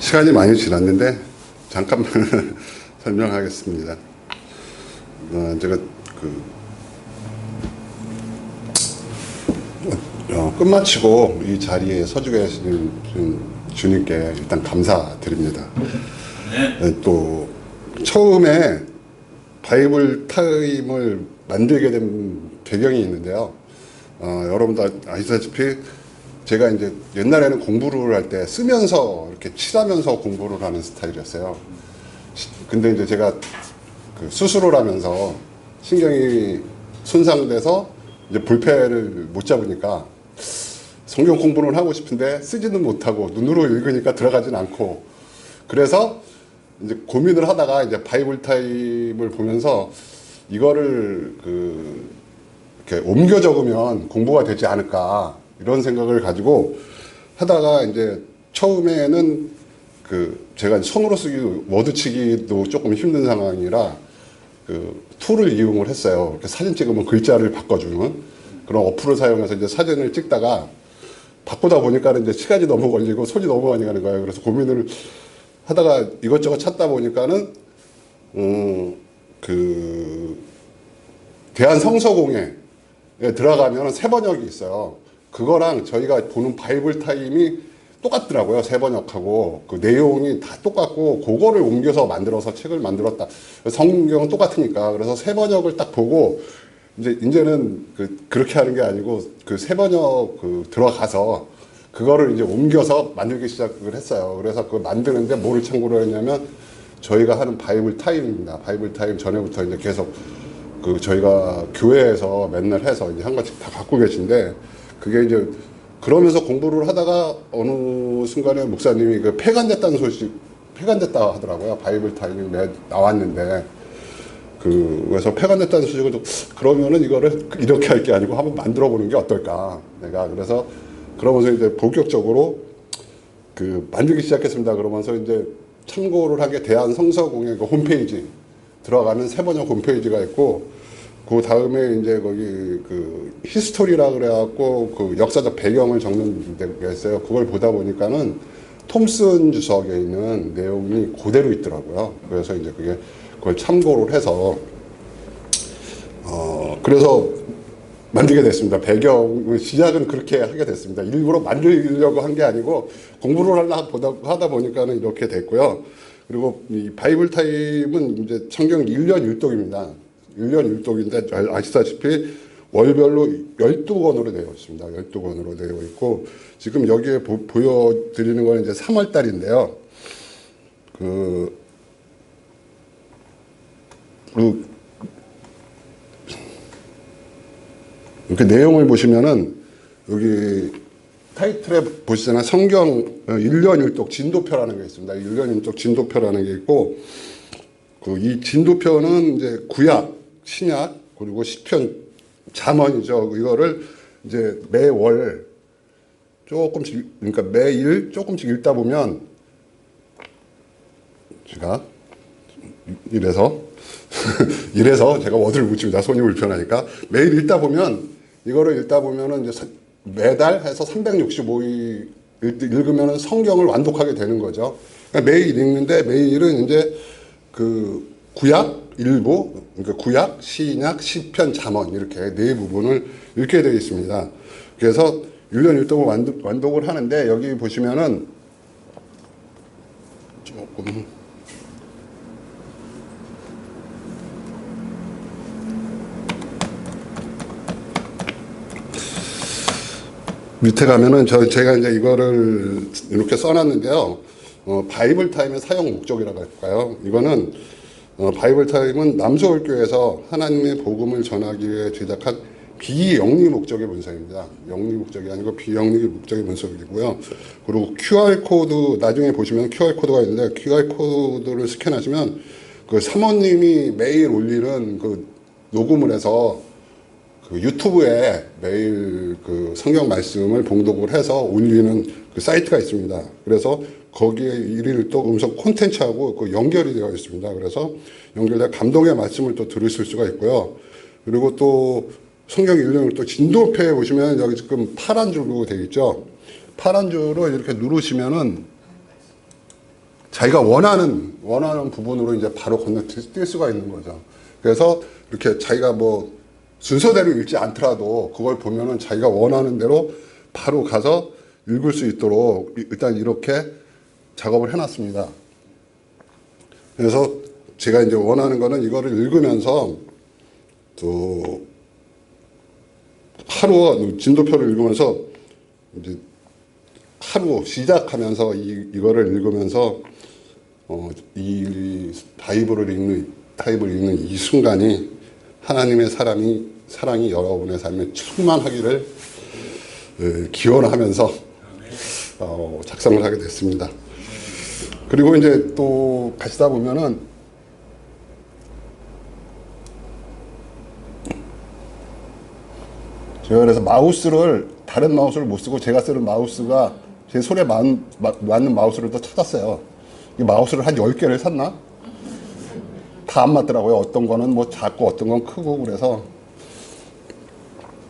시간이 많이 지났는데 잠깐만 설명하겠습니다. 어, 제가 그 어, 끝마치고 이 자리에 서주게 계신 주님께 일단 감사드립니다. 네, 또 처음에 바이블 타임을 만들게 된 배경이 있는데요. 어, 여러분도 아시다시피 제가 이제 옛날에는 공부를 할 때 쓰면서 이렇게 칠하면서 공부를 하는 스타일이었어요. 시- 근데 이제 제가 그 수술을 하면서 신경이 손상돼서 이제 볼펜을 못 잡으니까 성경 공부는 하고 싶은데 쓰지는 못하고 눈으로 읽으니까 들어가진 않고 그래서 이제 고민을 하다가 이제 바이블 타임을 보면서 이거를 그 이렇게 옮겨 적으면 공부가 되지 않을까 이런 생각을 가지고 하다가 이제 처음에는 그 제가 손으로 쓰기 워드 치기도 조금 힘든 상황이라 그 툴을 이용을 했어요. 이렇게 사진 찍으면 글자를 바꿔주는 그런 어플을 사용해서 이제 사진을 찍다가 바꾸다 보니까는 이제 시간이 너무 걸리고 손이 너무 많이 가는 거예요. 그래서 고민을 하다가 이것저것 찾다 보니까는 음그 대한 성서공회에 들어가면 세 번역이 있어요. 그거랑 저희가 보는 바이블 타임이 똑같더라고요. 세 번역하고 그 내용이 다 똑같고 그거를 옮겨서 만들어서 책을 만들었다. 성경은 똑같으니까 그래서 세 번역을 딱 보고 이제 이제는 그 그렇게 하는 게 아니고 그 세 번역 그 들어가서 그거를 이제 옮겨서 만들기 시작을 했어요. 그래서 그걸 만드는데 뭐를 참고로 했냐면 저희가 하는 바이블 타임입니다. 바이블 타임 전에부터 이제 계속 그 저희가 교회에서 맨날 해서 이제 한 가지 다 갖고 계신데 그게 이제 그러면서 공부를 하다가 어느 순간에 목사님이 그 폐간됐다는 소식 폐간됐다 하더라고요. 바이블 타임이 매- 나왔는데 그 그래서 폐간됐다는 소식을 좀 그러면은 이거를 이렇게 할 게 아니고 한번 만들어 보는 게 어떨까 내가 그래서 그러면서 이제 본격적으로 그 만들기 시작했습니다. 그러면서 이제 참고를 한 게 대한성서공회 그 홈페이지 들어가는 세 번역 홈페이지가 있고 그 다음에 이제 거기 그 히스토리라 그래갖고 그 역사적 배경을 적는 데가 있어요. 그걸 보다 보니까는 톰슨 주석에 있는 내용이 그대로 있더라고요. 그래서 이제 그게 그걸 참고를 해서 어 그래서 만들게 됐습니다. 배경 시작은 그렇게 하게 됐습니다. 일부러 만들려고 한 게 아니고 공부를 하려 보다 하다 보니까는 이렇게 됐고요. 그리고 이 바이블 타임은 이제 성경 1년 1독입니다. 1년 1독인데 아- 아시다시피 월별로 12권으로 되어 있습니다. 12권으로 되어 있고 지금 여기에 보, 여드리는 건 이제 3월 달인데요. 그, 그 이렇게 내용을 보시면은 여기 타이틀에 보시잖아요. 성경 1년 1독 진도표라는 게 있습니다. 1년 1독 진도표라는 게 있고 그 이 진도표는 이제 구약, 신약 그리고 시편, 잠언이죠. 이거를 이제 매월 조금씩 그러니까 매일 조금씩 읽다 보면 제가 이래서 이래서 제가 워드를 묻힙니다. 손이 불편하니까 매일 읽다 보면 이거를 읽다 보면은 이제 사- 매달 해서 365일 읽으면은 성경을 완독하게 되는 거죠. 그러니까 매일 읽는데 매일은 이제 그 구약 일부 그러니까 구약, 신약, 시편, 잠언 이렇게 네 부분을 읽게 되어 있습니다. 그래서 1년 1독을 완독, 완독을 하는데 여기 보시면은 조금 밑에 가면은 저 제가 이제 이거를 이렇게 써놨는데요. 어, 바이블 타임의 사용 목적이라고 할까요? 이거는 어, 바이블 타임은 남서울교에서 하나님의 복음을 전하기 위해 제작한 비영리 목적의 문서입니다. 영리 목적이 아니고 비영리 목적의 문서이고요. 그리고 QR 코드 나중에 보시면 QR 코드가 있는데 QR 코드를 스캔하시면 그 사모님이 매일 올리는 그 녹음을 해서 그 유튜브에 매일 그 성경 말씀을 봉독을 해서 올리는 그 사이트가 있습니다. 그래서 거기에 일일 또 음성 콘텐츠하고 그 연결이 되어 있습니다. 그래서 연결돼 감동의 말씀을 또 들으실 수가 있고요. 그리고 또 성경 일령을 또 진도표에 보시면 여기 지금 파란 줄로 되어 있죠. 파란 줄을 이렇게 누르시면은 자기가 원하는 원하는 부분으로 이제 바로 건너뛸 수가 있는 거죠. 그래서 이렇게 자기가 뭐 순서대로 읽지 않더라도 그걸 보면은 자기가 원하는 대로 바로 가서 읽을 수 있도록 이- 일단 이렇게 작업을 해놨습니다. 그래서 제가 이제 원하는 거는 이거를 읽으면서 또 하루 진도표를 읽으면서 이제 하루 시작하면서 이, 이거를 읽으면서 어, 이 바이블을 읽는 바이블을 읽는 이 순간이 하나님의 사랑이 사랑이 여러분의 삶에 충만하기를 에, 기원하면서 어, 작성을 하게 됐습니다. 그리고 이제 또 가시다 보면은 제가 그래서 마우스를 다른 마우스를 못 쓰고 제가 쓰는 마우스가 제 손에 맞는 마우스를 또 찾았어요. 이 마우스를 한 10개를 샀나? 다 안 맞더라고요. 어떤 거는 뭐 작고 어떤 건 크고 그래서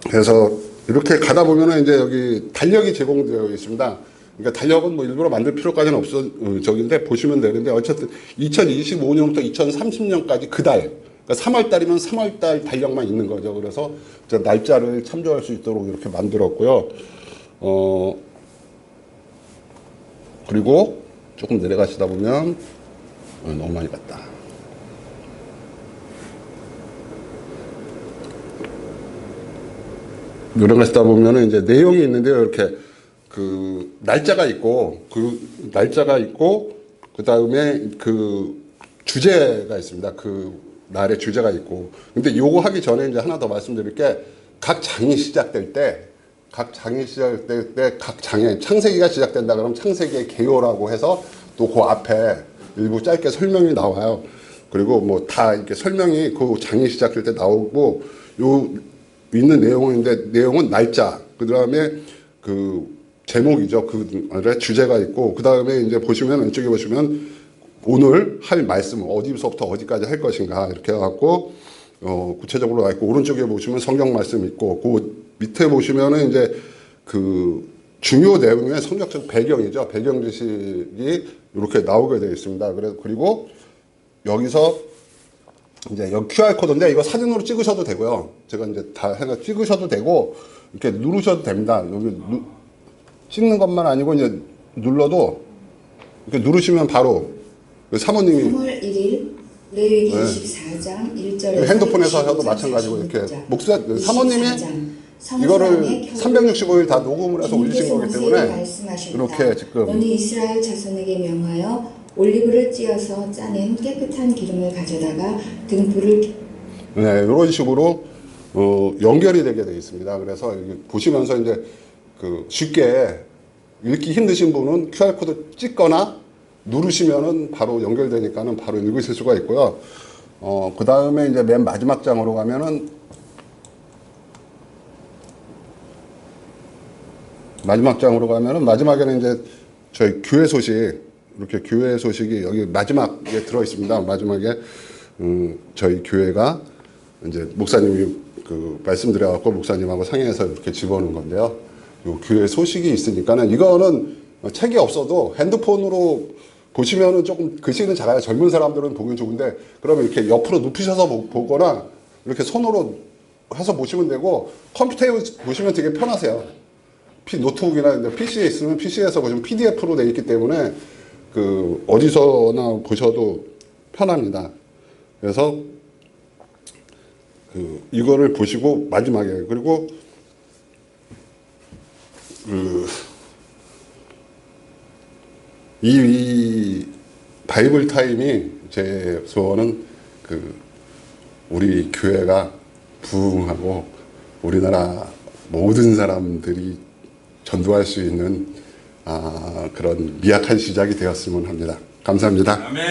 그래서 이렇게 가다 보면은 이제 여기 달력이 제공되어 있습니다. 그러니까 달력은 뭐 일부러 만들 필요까지는 없어 어, 저긴데 보시면 되는데 어쨌든 2025년부터 2030년까지 그 달, 그러니까 3월 달이면 3월 달 달력만 있는 거죠. 그래서 저 날짜를 참조할 수 있도록 이렇게 만들었고요. 어 그리고 조금 내려가시다 보면 어, 너무 많이 갔다. 내려가시다 보면은 이제 내용이 있는데요. 이렇게 그 날짜가 있고 그 날짜가 있고 그 다음에 그 주제가 있습니다. 그 날의 주제가 있고 근데 요거 하기 전에 이제 하나 더 말씀드릴 게 각 장이 시작될 때 각 장이 시작될 때 각 장에 창세기가 시작된다 그러면 창세기의 개요라고 해서 또 그 앞에 일부 짧게 설명이 나와요. 그리고 뭐 다 이렇게 설명이 그 장이 시작될 때 나오고 요 있는 내용인데 내용은 날짜 그 다음에 그 제목이죠. 그 주제가 있고 그 다음에 이제 보시면 왼쪽에 보시면 오늘 할 말씀 어디서부터 어디까지 할 것인가 이렇게 해갖고 어 구체적으로 나 있고 오른쪽에 보시면 성경 말씀 있고 그 밑에 보시면은 이제 그 중요 내용의 성격적 배경이죠. 배경 지식이 이렇게 나오게 되어 있습니다. 그래서 그리고 여기서 이제 여기 QR 코드인데 이거 사진으로 찍으셔도 되고요. 제가 이제 다 해서 찍으셔도 되고 이렇게 누르셔도 됩니다. 여기 누, 찍는 것만 아니고 이제 눌러도 이렇게 누르시면 바로 그 사모님이 3월 1일 레위기 24장 1절에서 핸드폰에서 하셔도 마찬가지고 이렇게 목사 사모님이 이거를 365일 다 녹음을 해서 올리신 거기 때문에 이렇게 지금 너는 이스라엘 자손에게 명하여 올리브를 찧어서 짜낸 깨끗한 기름을 가져다가 등불을 네, 이런 식으로 어, 연결이 되게 되어 있습니다. 그래서 여기 보시면서 이제 그 쉽게 읽기 힘드신 분은 QR 코드 찍거나 누르시면은 바로 연결되니까는 바로 읽으실 수가 있고요. 어, 그 다음에 이제 맨 마지막 장으로 가면은 마지막 장으로 가면은 마지막에는 이제 저희 교회 소식 이렇게 교회 소식이 여기 마지막에 들어 있습니다. 마지막에 음, 저희 교회가 이제 목사님이 그 말씀드려갖고 목사님하고 상의해서 이렇게 집어넣은 건데요. 요 교회 소식이 있으니까는 이거는 책이 없어도 핸드폰으로 보시면은 조금 글씨는 작아요. 젊은 사람들은 보기 좋은데 그러면 이렇게 옆으로 눕히셔서 보- 보거나 이렇게 손으로 해서 보시면 되고 컴퓨터에 보시면 되게 편하세요. 피 노트북이나 PC에 있으면 PC에서 보시면 PDF로 돼 있기 때문에 그 어디서나 보셔도 편합니다. 그래서 그 이거를 보시고 마지막에 그리고 그 이, 이 바이블 타임이 제 소원은 그 우리 교회가 부흥하고 우리나라 모든 사람들이 전도할 수 있는 아, 그런 미약한 시작이 되었으면 합니다. 감사합니다. 아멘.